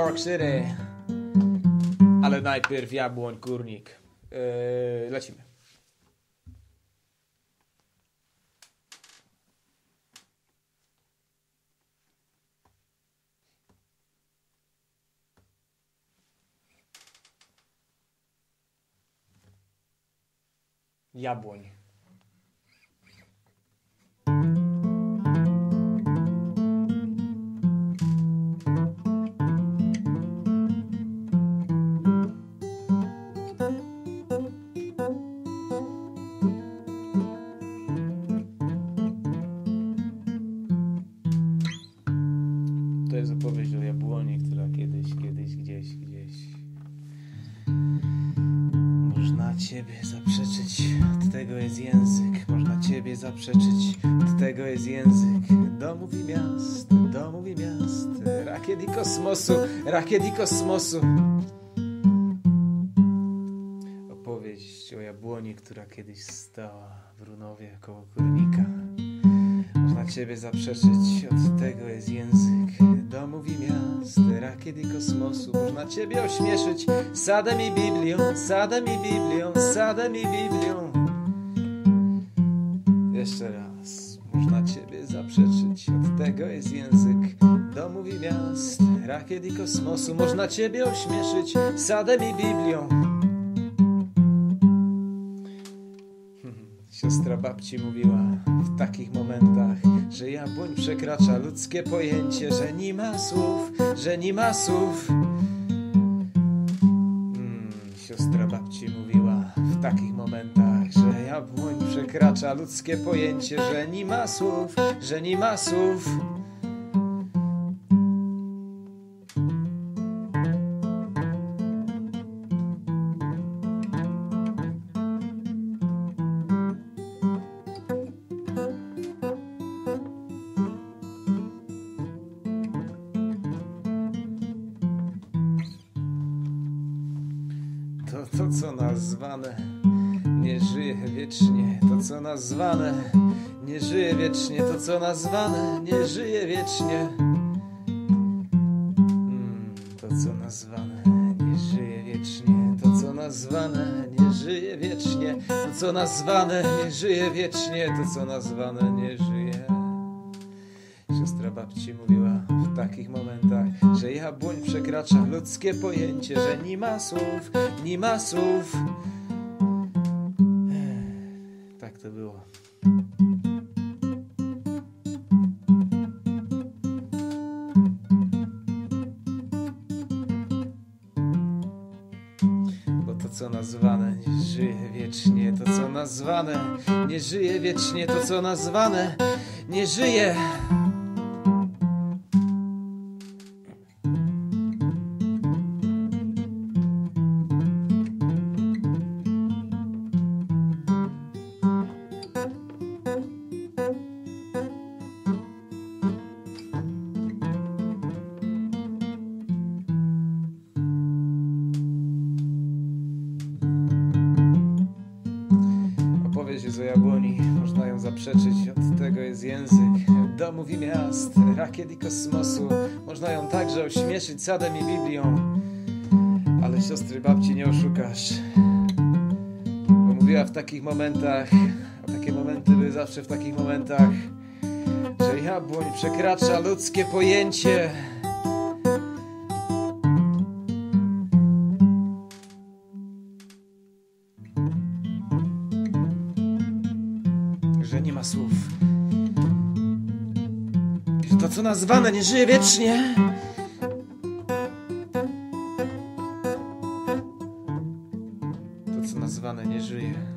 York City. Ale najpierw jabłoń, kurnik. Yy, lecimy. Jabłoń. To jest opowieść o jabłoni, która kiedyś, kiedyś, gdzieś, gdzieś. Można ciebie zaprzeczyć, od tego jest język. Można ciebie zaprzeczyć, od tego jest język. Domów i miast, domów i miast. Rakiet i kosmosu, rakiet i kosmosu. Opowieść o jabłoni, która kiedyś stała w Runowie koło. Można ciebie zaprzeczyć, od tego jest język domów i miast, rakiet i kosmosu. Można ciebie ośmieszyć sadem i Biblią, sadem i Biblią, sadem i Biblią. Jeszcze raz, można ciebie zaprzeczyć, od tego jest język domów i miast, rakiet i kosmosu. Można ciebie ośmieszyć sadem i Biblią. Siostra babci mówiła w takich momentach, że jabłoń przekracza ludzkie pojęcie, że nie ma słów, że nie ma słów. Mm, siostra babci mówiła w takich momentach, że jabłoń przekracza ludzkie pojęcie, że nie ma słów, że nie ma słów. To, to co nazwane nie żyje wiecznie, to co nazwane nie żyje wiecznie, to co nazwane nie żyje wiecznie. To co nazwane nie żyje wiecznie, to co nazwane nie żyje wiecznie, to co nazwane nie żyje wiecznie, to co nazwane nie żyje. Siostra babci mówiła w takich momentach, że jabłoń przekracza ludzkie pojęcie, że nie ma słów, nie ma słów. Tak to było. Co nazwane nie żyje wiecznie, to co nazwane nie żyje wiecznie, to co nazwane nie żyje. Zaprzeczyć, od tego jest język domów i miast, rakiet i kosmosu. Można ją także ośmieszyć sadem i Biblią, ale siostry babci nie oszukasz. Bo mówiła w takich momentach, a takie momenty były zawsze w takich momentach, że jabłoń przekracza ludzkie pojęcie. Że nie ma słów. Że to, co nazwane, nie żyje wiecznie. To, co nazwane, nie żyje.